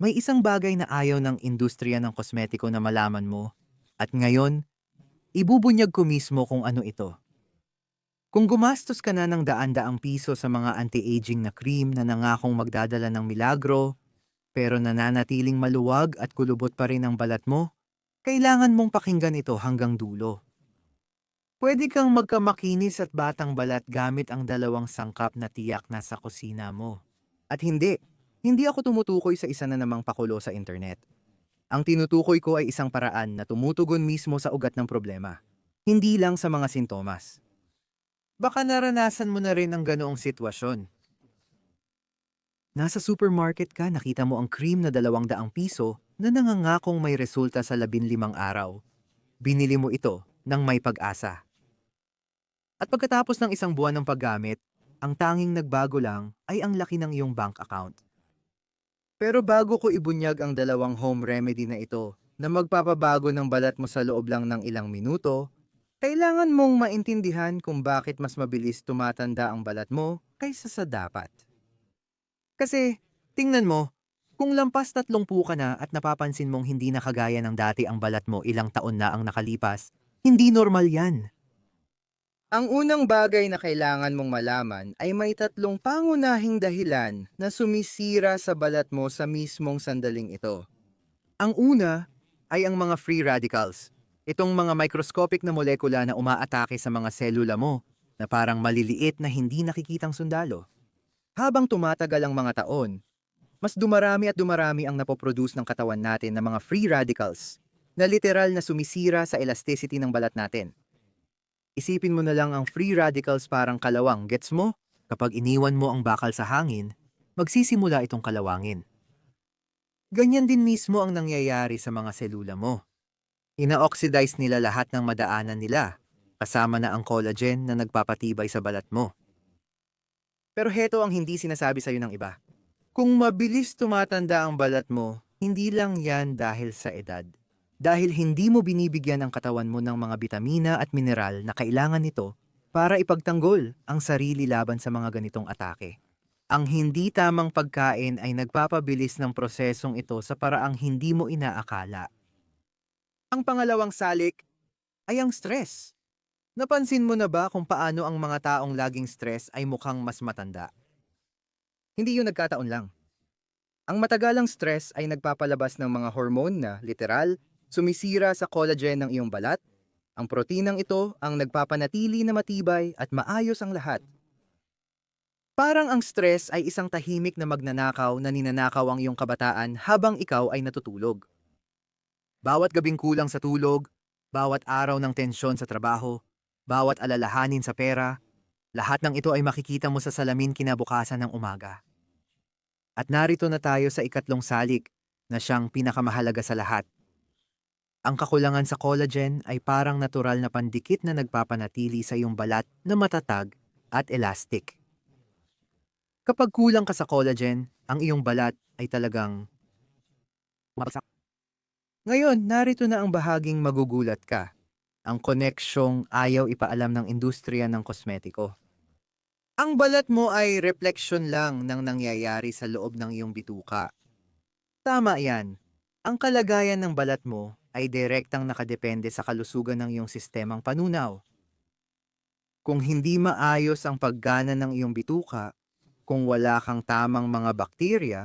May isang bagay na ayaw ng industriya ng kosmetiko na malaman mo at ngayon, ibubunyag ko mismo kung ano ito. Kung gumastos ka na ng daan-daang piso sa mga anti-aging na cream na nangakong magdadala ng milagro, pero nananatiling maluwag at kulubot pa rin ang balat mo, kailangan mong pakinggan ito hanggang dulo. Pwede kang magkamakinis at batang balat gamit ang dalawang sangkap na tiyak na sa kusina mo. At hindi, hindi ako tumutukoy sa isa na namang pakulo sa internet. Ang tinutukoy ko ay isang paraan na tumutugon mismo sa ugat ng problema, hindi lang sa mga sintomas. Baka naranasan mo na rin ang ganoong sitwasyon. Nasa supermarket ka, nakita mo ang cream na dalawang daang piso na nangangakong may resulta sa labinlimang araw. Binili mo ito ng may pag-asa. At pagkatapos ng isang buwan ng paggamit, ang tanging nagbago lang ay ang laki ng iyong bank account. Pero bago ko ibunyag ang dalawang home remedy na ito na magpapabago ng balat mo sa loob lang ng ilang minuto, kailangan mong maintindihan kung bakit mas mabilis tumatanda ang balat mo kaysa sa dapat. Kasi, tingnan mo, kung lampas tatlong ka na at napapansin mong hindi na kagaya ng dati ang balat mo ilang taon na ang nakalipas, hindi normal yan. Ang unang bagay na kailangan mong malaman ay may tatlong pangunahing dahilan na sumisira sa balat mo sa mismong sandaling ito. Ang una ay ang mga free radicals. Itong mga microscopic na molekula na umaatake sa mga selula mo na parang maliliit na hindi nakikitang sundalo. Habang tumatagal ang mga taon, mas dumarami at dumarami ang napoproduce ng katawan natin ng mga free radicals na literal na sumisira sa elasticity ng balat natin. Isipin mo na lang ang free radicals parang kalawang, gets mo? Kapag iniwan mo ang bakal sa hangin, magsisimula itong kalawangin. Ganyan din mismo ang nangyayari sa mga selula mo. Ina-oxidize nila lahat ng madaanan nila, kasama na ang collagen na nagpapatibay sa balat mo. Pero heto ang hindi sinasabi sa'yo ng iba. Kung mabilis tumatanda ang balat mo, hindi lang yan dahil sa edad. Dahil hindi mo binibigyan ang katawan mo ng mga bitamina at mineral na kailangan nito para ipagtanggol ang sarili laban sa mga ganitong atake. Ang hindi tamang pagkain ay nagpapabilis ng prosesong ito sa paraang hindi mo inaakala. Ang pangalawang salik ay ang stress. Napansin mo na ba kung paano ang mga taong laging stress ay mukhang mas matanda? Hindi yun nagkataon lang. Ang matagalang stress ay nagpapalabas ng mga hormone na, literal, sumisira sa collagen ng iyong balat. Ang proteinang ito ang nagpapanatili na matibay at maayos ang lahat. Parang ang stress ay isang tahimik na magnanakaw na ninanakaw ang iyong kabataan habang ikaw ay natutulog. Bawat gabing kulang sa tulog, bawat araw ng tensyon sa trabaho, bawat alalahanin sa pera, lahat ng ito ay makikita mo sa salamin kinabukasan ng umaga. At narito na tayo sa ikatlong salik na siyang pinakamahalaga sa lahat. Ang kakulangan sa collagen ay parang natural na pandikit na nagpapanatili sa iyong balat na matatag at elastic. Kapag kulang ka sa collagen, ang iyong balat ay talagang mabagsak. Ngayon, narito na ang bahaging magugulat ka. Ang koneksyong ayaw ipaalam ng industriya ng kosmetiko. Ang balat mo ay refleksyon lang ng nangyayari sa loob ng iyong bituka. Tama yan. Ang kalagayan ng balat mo ay direktang nakadepende sa kalusugan ng iyong sistemang panunaw. Kung hindi maayos ang paggana ng iyong bituka, kung wala kang tamang mga bakterya,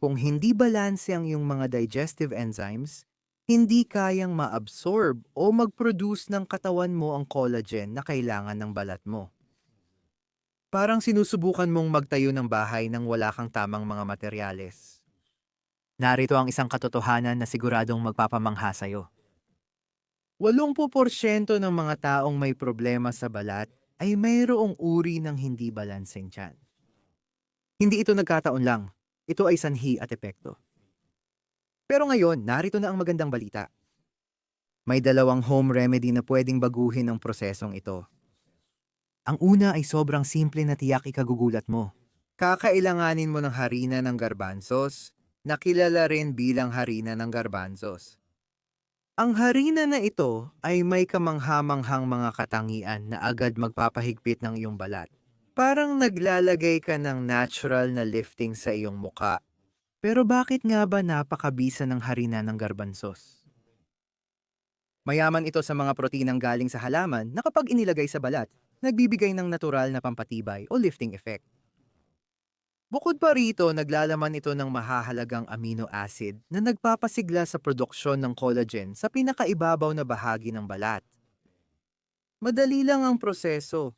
kung hindi balanse ang iyong mga digestive enzymes, hindi kayang ma-absorb o mag-produce ng katawan mo ang collagen na kailangan ng balat mo. Parang sinusubukan mong magtayo ng bahay nang wala kang tamang mga materyales. Narito ang isang katotohanan na siguradong magpapamangha sa'yo. 80% ng mga taong may problema sa balat ay mayroong uri ng hindi balanseng tiyan. Hindi ito nagkataon lang. Ito ay sanhi at epekto. Pero ngayon, narito na ang magandang balita. May dalawang home remedy na pwedeng baguhin ang prosesong ito. Ang una ay sobrang simple na tiyak ikagugulat mo. Kakailanganin mo ng harina ng garbanzos, na kilala rin bilang harina ng garbanzos. Ang harina na ito ay may kamanghamanghang mga katangian na agad magpapahigpit ng iyong balat. Parang naglalagay ka ng natural na lifting sa iyong muka. Pero bakit nga ba napakabisa ng harina ng garbanzos? Mayaman ito sa mga proteinang galing sa halaman na kapag inilagay sa balat, nagbibigay ng natural na pampatibay o lifting effect. Bukod pa rito, naglalaman ito ng mahahalagang amino acid na nagpapasigla sa produksyon ng collagen sa pinakaibabaw na bahagi ng balat. Madali lang ang proseso.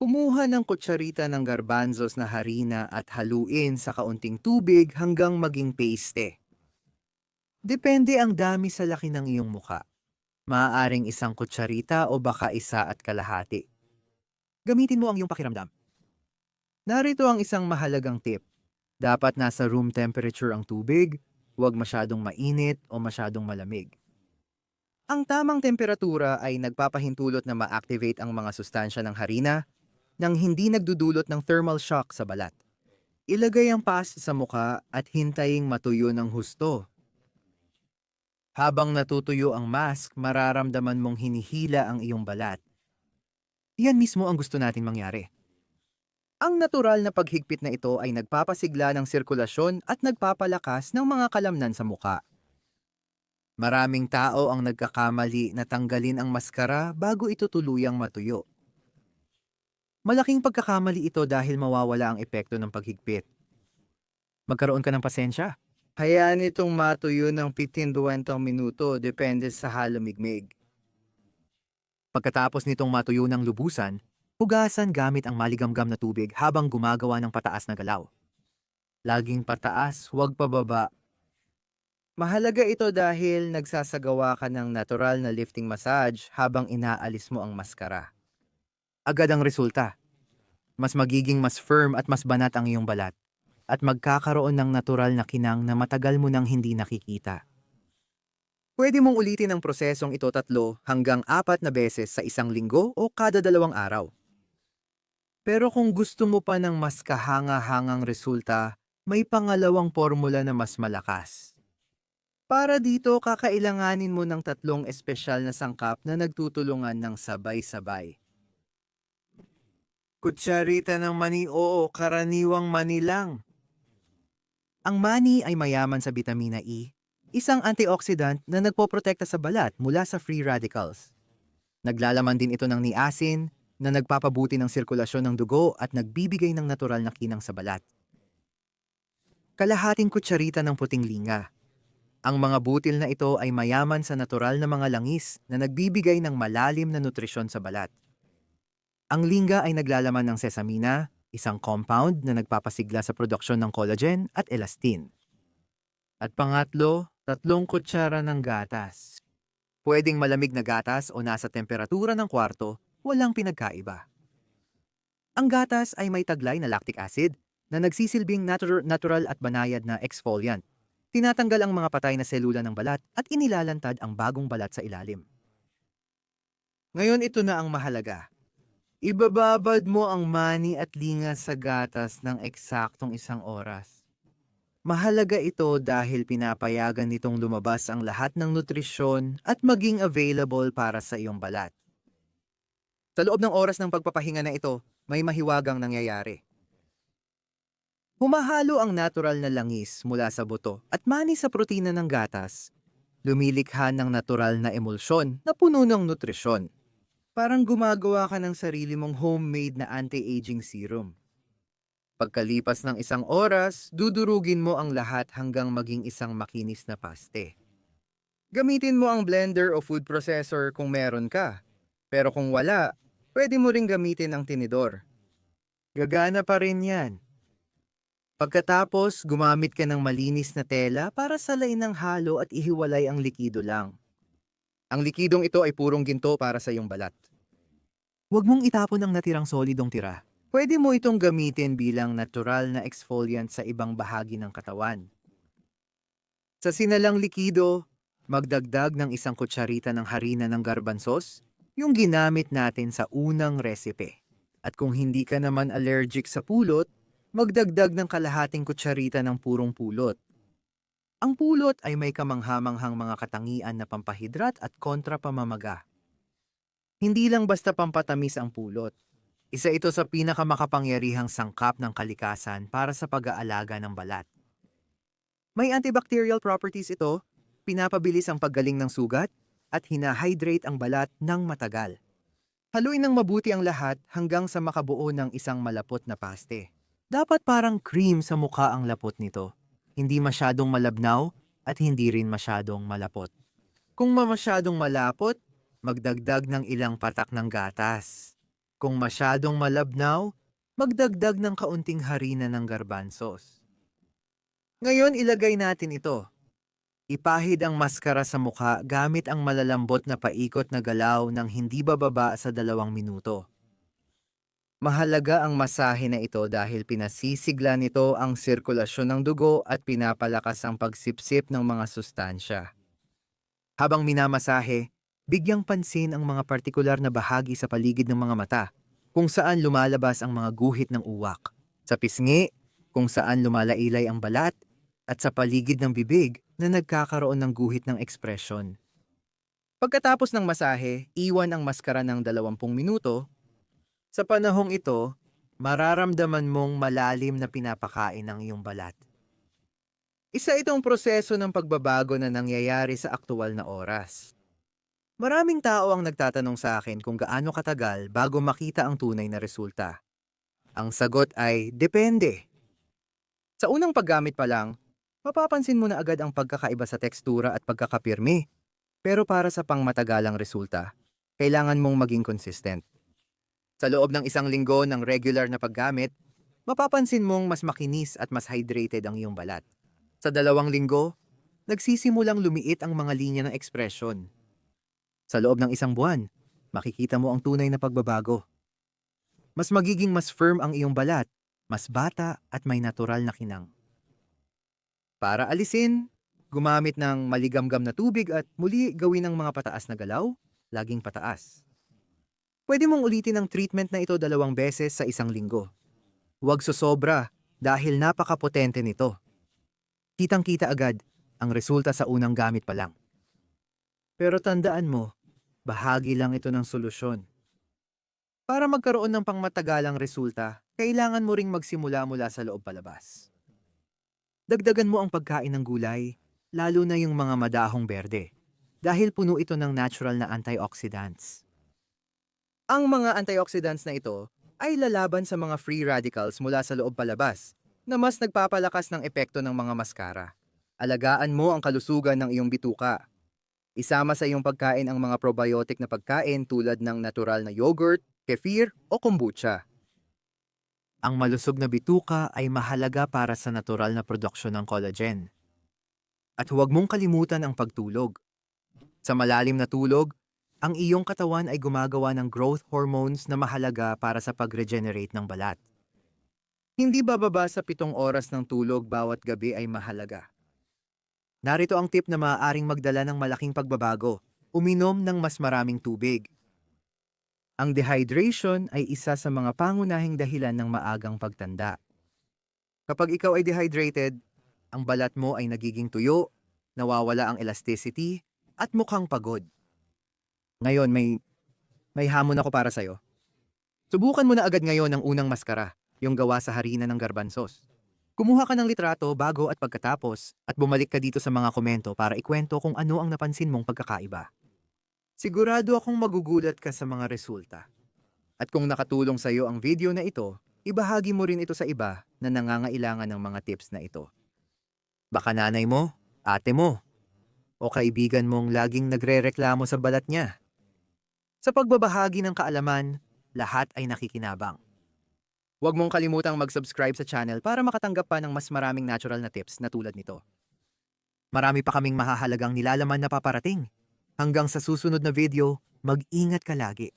Kumuha ng kutsarita ng garbanzos na harina at haluin sa kaunting tubig hanggang maging paste. Depende ang dami sa laki ng iyong muka. Maaaring isang kutsarita o baka isa at kalahati. Gamitin mo ang iyong pakiramdam. Narito ang isang mahalagang tip. Dapat nasa room temperature ang tubig, huwag masyadong mainit o masyadong malamig. Ang tamang temperatura ay nagpapahintulot na ma-activate ang mga sustansya ng harina nang hindi nagdudulot ng thermal shock sa balat. Ilagay ang paste sa muka at hintaying matuyo ng husto. Habang natutuyo ang mask, mararamdaman mong hinihila ang iyong balat. Yan mismo ang gusto natin mangyari. Ang natural na paghigpit na ito ay nagpapasigla ng sirkulasyon at nagpapalakas ng mga kalamnan sa muka. Maraming tao ang nagkakamali na tanggalin ang maskara bago ito tuluyang matuyo. Malaking pagkakamali ito dahil mawawala ang epekto ng paghigpit. Magkaroon ka ng pasensya. Hayaan itong matuyo ng 15-20 minuto depende sa halumigmig. Pagkatapos nitong matuyo ng lubusan, hugasan gamit ang maligamgam na tubig habang gumagawa ng pataas na galaw. Laging pataas, huwag pababa. Mahalaga ito dahil nagsasagawa ka ng natural na lifting massage habang inaalis mo ang maskara. Agad ang resulta. Mas magiging mas firm at mas banat ang iyong balat at magkakaroon ng natural na kinang na matagal mo nang hindi nakikita. Pwede mong ulitin ang prosesong ito tatlo hanggang apat na beses sa isang linggo o kada dalawang araw. Pero kung gusto mo pa ng mas kahanga-hangang resulta, may pangalawang formula na mas malakas. Para dito, kakailanganin mo ng tatlong espesyal na sangkap na nagtutulungan ng sabay-sabay. Kutsarita ng mani oo, karaniwang mani lang. Ang mani ay mayaman sa vitamina E, isang antioxidant na nagpoprotekta sa balat mula sa free radicals. Naglalaman din ito ng niacin na nagpapabuti ng sirkulasyon ng dugo at nagbibigay ng natural na kinang sa balat. Kalahating kutsarita ng puting linga. Ang mga butil na ito ay mayaman sa natural na mga langis na nagbibigay ng malalim na nutrisyon sa balat. Ang lingga ay naglalaman ng sesamina, isang compound na nagpapasigla sa produksyon ng collagen at elastin. At pangatlo, tatlong kutsara ng gatas. Pwedeng malamig na gatas o nasa temperatura ng kwarto, walang pinagkaiba. Ang gatas ay may taglay na lactic acid na nagsisilbing natur- natural at banayad na exfoliant. Tinatanggal ang mga patay na selula ng balat at inilalantad ang bagong balat sa ilalim. Ngayon ito na ang mahalaga. Ibababad mo ang mani at linga sa gatas ng eksaktong isang oras. Mahalaga ito dahil pinapayagan nitong lumabas ang lahat ng nutrisyon at maging available para sa iyong balat. Sa loob ng oras ng pagpapahinga na ito, may mahiwagang nangyayari. Humahalo ang natural na langis mula sa buto at mani sa protina ng gatas. Lumilikha ng natural na emulsyon na puno ng nutrisyon. Parang gumagawa ka ng sarili mong homemade na anti-aging serum. Pagkalipas ng isang oras, dudurugin mo ang lahat hanggang maging isang makinis na paste. Gamitin mo ang blender o food processor kung meron ka. Pero kung wala, pwede mo ring gamitin ang tinidor. Gagana pa rin yan. Pagkatapos, gumamit ka ng malinis na tela para salain ng halo at ihiwalay ang likido lang. Ang likidong ito ay purong ginto para sa iyong balat. Huwag mong itapon ang natirang solidong tira. Pwede mo itong gamitin bilang natural na exfoliant sa ibang bahagi ng katawan. Sa sinalang likido, magdagdag ng isang kutsarita ng harina ng garbanzos, yung ginamit natin sa unang resipe. At kung hindi ka naman allergic sa pulot, magdagdag ng kalahating kutsarita ng purong pulot. Ang pulot ay may kamanghamanghang mga katangian na pampahidrat at kontra pamamaga. Hindi lang basta pampatamis ang pulot. Isa ito sa pinakamakapangyarihang sangkap ng kalikasan para sa pag-aalaga ng balat. May antibacterial properties ito, pinapabilis ang paggaling ng sugat, at hinahydrate ang balat ng matagal. Haluin ng mabuti ang lahat hanggang sa makabuo ng isang malapot na paste. Dapat parang cream sa mukha ang lapot nito. Hindi masyadong malabnaw at hindi rin masyadong malapot. Kung masyadong malapot, magdagdag ng ilang patak ng gatas. Kung masyadong malabnaw, magdagdag ng kaunting harina ng garbanzos. Ngayon ilagay natin ito. Ipahid ang maskara sa mukha gamit ang malalambot na paikot na galaw ng hindi bababa sa dalawang minuto. Mahalaga ang masahe na ito dahil pinasisigla nito ang sirkulasyon ng dugo at pinapalakas ang pagsipsip ng mga sustansya. Habang minamasahe, bigyang pansin ang mga partikular na bahagi sa paligid ng mga mata, kung saan lumalabas ang mga guhit ng uwak. Sa pisngi, kung saan lumalailay ang balat, at sa paligid ng bibig na nagkakaroon ng guhit ng ekspresyon. Pagkatapos ng masahe, iwan ang maskara ng 20 minuto. Sa panahong ito, mararamdaman mong malalim na pinapakain ang iyong balat. Isa itong proseso ng pagbabago na nangyayari sa aktual na oras. Maraming tao ang nagtatanong sa akin kung gaano katagal bago makita ang tunay na resulta. Ang sagot ay depende. Sa unang paggamit pa lang, mapapansin mo na agad ang pagkakaiba sa tekstura at pagkakapirmi. Pero para sa pangmatagalang resulta, kailangan mong maging consistent. Sa loob ng isang linggo ng regular na paggamit, mapapansin mong mas makinis at mas hydrated ang iyong balat. Sa dalawang linggo, nagsisimulang lumiit ang mga linya ng ekspresyon. Sa loob ng isang buwan, makikita mo ang tunay na pagbabago. Mas magiging mas firm ang iyong balat, mas bata at may natural na kinang. Para alisin, gumamit ng maligamgam na tubig at muli gawin ang mga pataas na galaw, laging pataas. Pwede mong ulitin ang treatment na ito dalawang beses sa isang linggo. Huwag sosobra dahil napakapotente nito. Kitang-kita agad ang resulta sa unang gamit pa lang. Pero tandaan mo, bahagi lang ito ng solusyon. Para magkaroon ng pangmatagalang resulta, kailangan mo ring magsimula mula sa loob palabas. Dagdagan mo ang pagkain ng gulay, lalo na yung mga madahong berde, dahil puno ito ng natural na antioxidants. Ang mga antioxidants na ito ay lalaban sa mga free radicals mula sa loob palabas na mas nagpapalakas ng epekto ng mga maskara. Alagaan mo ang kalusugan ng iyong bituka. Isama sa iyong pagkain ang mga probiotic na pagkain tulad ng natural na yogurt, kefir o kombucha. Ang malusog na bituka ay mahalaga para sa natural na produksyon ng collagen. At huwag mong kalimutan ang pagtulog. Sa malalim na tulog, ang iyong katawan ay gumagawa ng growth hormones na mahalaga para sa pag-regenerate ng balat. Hindi bababa sa pitong oras ng tulog bawat gabi ay mahalaga. Narito ang tip na maaaring magdala ng malaking pagbabago. Uminom ng mas maraming tubig. Ang dehydration ay isa sa mga pangunahing dahilan ng maagang pagtanda. Kapag ikaw ay dehydrated, ang balat mo ay nagiging tuyo, nawawala ang elasticity, at mukhang pagod. Ngayon, may, may hamon ako para sa'yo. Subukan mo na agad ngayon ang unang maskara, yung gawa sa harina ng garbanzos. Kumuha ka ng litrato bago at pagkatapos at bumalik ka dito sa mga komento para ikwento kung ano ang napansin mong pagkakaiba. Sigurado akong magugulat ka sa mga resulta. At kung nakatulong sa iyo ang video na ito, ibahagi mo rin ito sa iba na nangangailangan ng mga tips na ito. Baka nanay mo, ate mo, o kaibigan mong laging nagrereklamo sa balat niya. Sa pagbabahagi ng kaalaman, lahat ay nakikinabang. Huwag mong kalimutang mag-subscribe sa channel para makatanggap pa ng mas maraming natural na tips na tulad nito. Marami pa kaming mahahalagang nilalaman na paparating. Hanggang sa susunod na video, mag-ingat ka lagi.